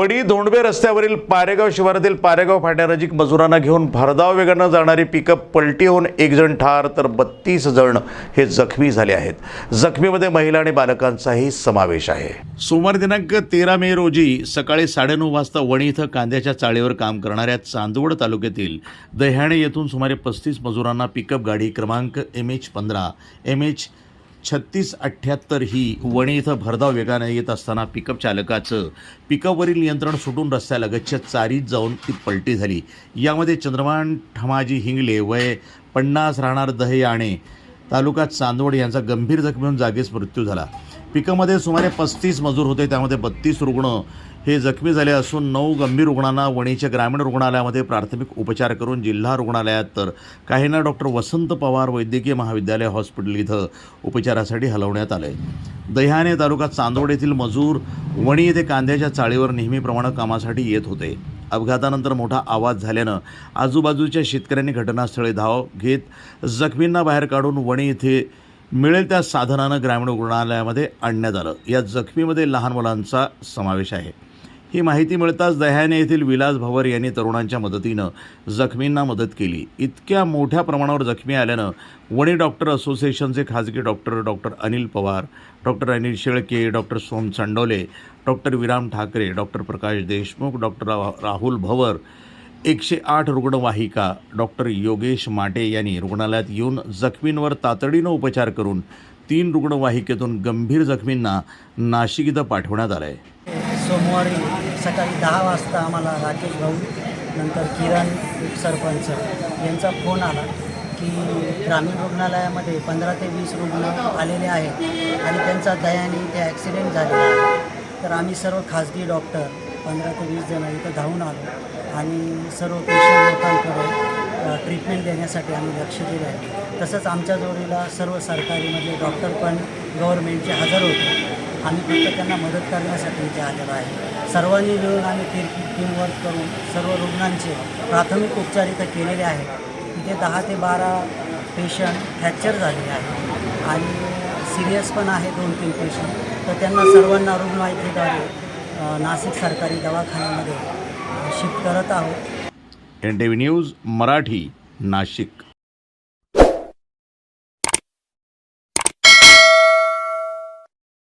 वडी धोंडबे रस्त्यावरील पारेगाव शिवारातील पारेगाव फाट्यानजीक मजुरांना घेऊन भरधाव वेगानं जाणारी पिकअप पलटी होऊन एक जण ठार तर बत्तीस जण हे जखमी झाले आहेत. जखमीमध्ये महिला आणि बालकांचाही समावेश आहे. सोमवार दिनांक तेरा मे रोजी सकाळी साडेनऊ वाजता वणी इथं कांद्याच्या चाळीवर काम करणाऱ्या चांदवड तालुक्यातील दह्याणे येथून सुमारे पस्तीस मजुरांना पिकअप गाडी क्रमांक एम एच पंधरा एम एच छत्तीस अठ्ठ्याहत्तर ही वणी इथं भरधाव वेगानं येत असताना पिकअप चालकाचं पिकअपवरील नियंत्रण सुटून रस्त्यालगतच्या चारीत जाऊन ती पलटी झाली. यामध्ये चंद्रमान ठमाजी हिंगले वय पन्नास राहणार दहयाणे तालुका चांदवड यांचा गंभीर जखमी होऊन जागीच मृत्यू झाला. पिकामध्ये सुमारे पस्तीस मजूर होते. त्यामध्ये बत्तीस रुग्ण हे जखमी झाले असून नऊ गंभीर रुग्णांना वणीच्या ग्रामीण रुग्णालयामध्ये प्राथमिक उपचार करून जिल्हा रुग्णालयात. तर काहींना डॉक्टर वसंत पवार वैद्यकीय महाविद्यालय हॉस्पिटल इथं उपचारासाठी हलवण्यात आले दह्याने तालुका चांदवड येथील मजूर वणी येथे कांद्याच्या चाळीवर नेहमीप्रमाणे कामासाठी येत होते. अपघातानंतर मोठा आवाज झाल्यानं आजूबाजूच्या शेतकऱ्यांनी घटनास्थळी धाव घेत जखमींना बाहेर काढून वणी येथे मिळेल त्या साधनानं ग्रामीण रुग्णालयामध्ये आणण्यात आलं. या जखमीमध्ये लहान मुलांचा समावेश आहे. ही माहिती मिळताच दह्याने येथील विलास भवर यांनी तरुणांच्या मदतीनं जखमींना मदत केली. इतक्या मोठ्या प्रमाणावर जखमी आल्यानं वणी डॉक्टर असोसिएशनचे खाजगी doctor doctor Anil Pawar doctor Anil Shelke doctor Som Chandole doctor Viram Thakare doctor Prakash Deshmukh doctor Rahul Bhavar एकशे आठ रुग्णवाहिका डॉक्टर योगेश माटे यांनी रुग्णालयात येऊन जखमींवर तातडीनं उपचार करून तीन रुग्णवाहिकेतून गंभीर जखमींना नाशिक इथं पाठवण्यात आलं आहे सोमवारी सकाळी दहा वाजता आम्हाला राकेश भाऊ नंतर किरण सरपंच यांचा फोन आला की ग्रामीण रुग्णालयामध्ये पंधरा ते वीस रुग्ण आलेले आहेत आणि त्यांचा दयाने ते ॲक्सिडेंट झालेला आहे. तर आम्ही सर्व खाजगी डॉक्टर पंधरा ते वीस जण इथं धावून आलो. आणि सर्व पेशंट लोकांकडे ट्रीटमेंट देण्यासाठी आम्ही लक्ष दिलं आहे. तसंच आमच्या जोडीला सर्व सरकारीमधले डॉक्टर पण गव्हर्मेंटचे हजर होते. आम्ही फक्त त्यांना मदत करण्यासाठी इथे आलेलो आहे. सर्वांनी मिळून आम्ही टीम टीमवर्क करून सर्व रुग्णांचे प्राथमिक उपचार इथं केलेले आहेत. इथे दहा ते बारा पेशंट फ्रॅक्चर झालेले आहेत. आणि सिरियस पण आहे दोन तीन पेशंट तर त्यांना सर्वांना रुग्णवाहिकेद्वारे नाशिक सरकारी दवाखान्यामध्ये शिफ्ट करत आहोत. N T V news Marathi Nashik.